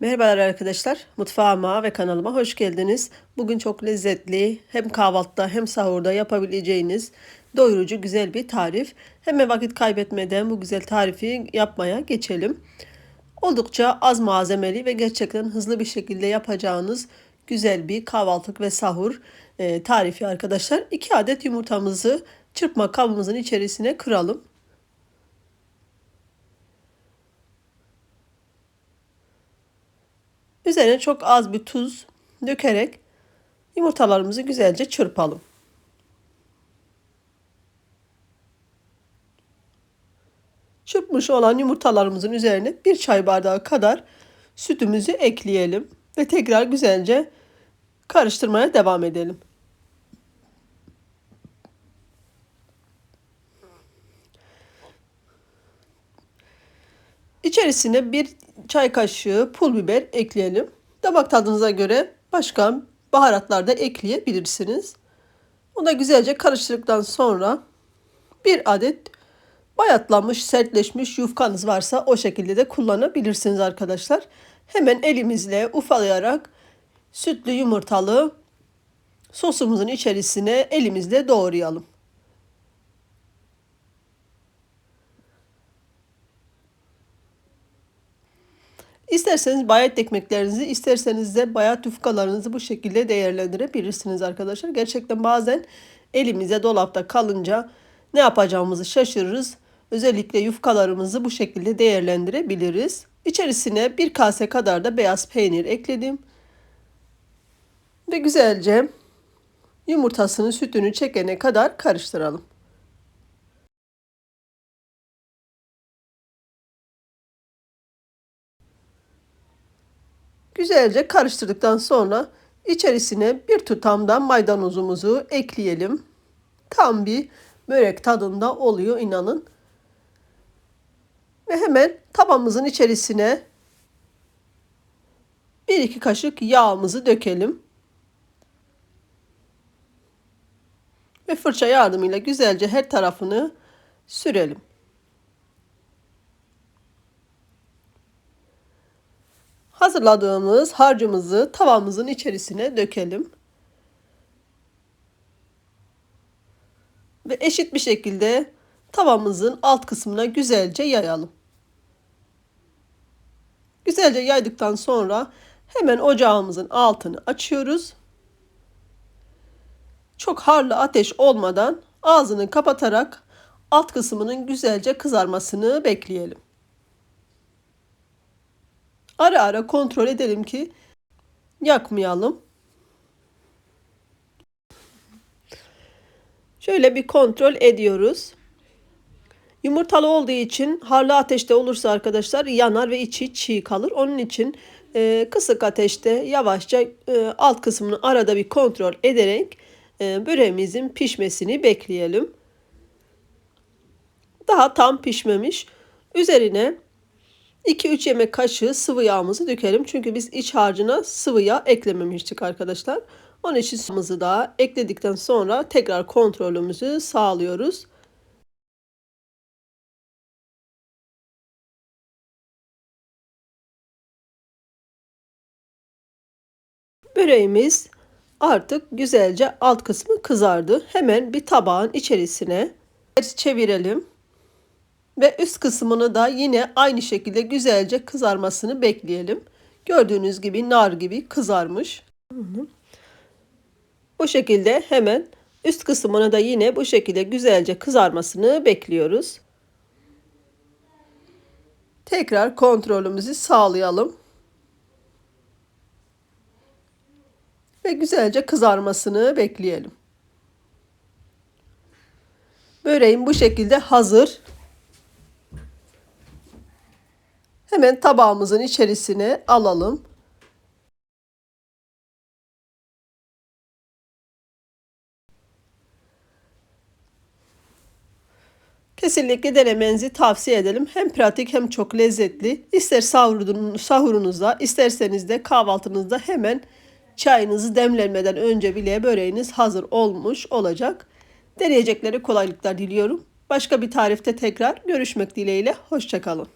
Merhabalar arkadaşlar. Mutfağıma ve kanalıma hoş geldiniz. Bugün çok lezzetli hem kahvaltıda hem sahurda yapabileceğiniz doyurucu güzel bir tarif. Hemen vakit kaybetmeden bu güzel tarifi yapmaya geçelim. Oldukça az malzemeli ve gerçekten hızlı bir şekilde yapacağınız güzel bir kahvaltılık ve sahur e, tarifi arkadaşlar. 2 adet yumurtamızı çırpma kabımızın içerisine kıralım. Üzerine çok az bir tuz dökerek yumurtalarımızı güzelce çırpalım. Çırpmış olan yumurtalarımızın üzerine bir çay bardağı kadar sütümüzü ekleyelim ve tekrar güzelce karıştırmaya devam edelim. İçerisine bir çay kaşığı pul biber ekleyelim. Damak tadınıza göre başka baharatlar da ekleyebilirsiniz. Onu güzelce karıştırdıktan sonra bir adet bayatlanmış, sertleşmiş yufkanız varsa o şekilde de kullanabilirsiniz arkadaşlar. Hemen elimizle ufalayarak sütlü yumurtalı sosumuzun içerisine elimizle doğrayalım. İsterseniz bayat ekmeklerinizi, isterseniz de bayat yufkalarınızı bu şekilde değerlendirebilirsiniz arkadaşlar. Gerçekten bazen elimize dolapta kalınca ne yapacağımızı şaşırırız. Özellikle yufkalarımızı bu şekilde değerlendirebiliriz. İçerisine bir kase kadar da beyaz peynir ekledim. Ve güzelce yumurtasının sütünü çekene kadar karıştıralım. Güzelce karıştırdıktan sonra içerisine bir tutamdan maydanozumuzu ekleyelim. Tam bir börek tadında oluyor inanın. Ve hemen tabağımızın içerisine bir iki kaşık yağımızı dökelim. Ve fırça yardımıyla güzelce her tarafını sürelim. Hazırladığımız harcımızı tavamızın içerisine dökelim. Ve eşit bir şekilde tavamızın alt kısmına güzelce yayalım. Güzelce yaydıktan sonra hemen ocağımızın altını açıyoruz. Çok harlı ateş olmadan ağzını kapatarak alt kısmının güzelce kızarmasını bekleyelim. Ara ara kontrol edelim ki yakmayalım. Şöyle bir kontrol ediyoruz. Yumurtalı olduğu için harlı ateşte olursa arkadaşlar yanar ve içi çiğ kalır. Onun için e, kısık ateşte yavaşça e, alt kısmını arada bir kontrol ederek e, böreğimizin pişmesini bekleyelim. Daha tam pişmemiş. Üzerine 2-3 yemek kaşığı sıvı yağımızı dökelim. Çünkü biz iç harcına sıvı yağ eklememiştik arkadaşlar. Onun için sıvımızı da ekledikten sonra tekrar kontrolümüzü sağlıyoruz. Böreğimiz artık güzelce alt kısmı kızardı. Hemen bir tabağın içerisine çevirelim. Ve üst kısmını da yine aynı şekilde güzelce kızarmasını bekleyelim. Gördüğünüz gibi nar gibi kızarmış. Bu şekilde hemen üst kısmını da yine bu şekilde güzelce kızarmasını bekliyoruz. Tekrar kontrolümüzü sağlayalım. Ve güzelce kızarmasını bekleyelim. Böreğim bu şekilde hazır. Hemen tabağımızın içerisine alalım. Kesinlikle denemenizi tavsiye edelim. Hem pratik hem çok lezzetli. İster sahurunuzda, isterseniz de kahvaltınızda hemen çayınızı demlenmeden önce bile böreğiniz hazır olmuş olacak. Deneyecekleri kolaylıklar diliyorum. Başka bir tarifte tekrar görüşmek dileğiyle. Hoşçakalın.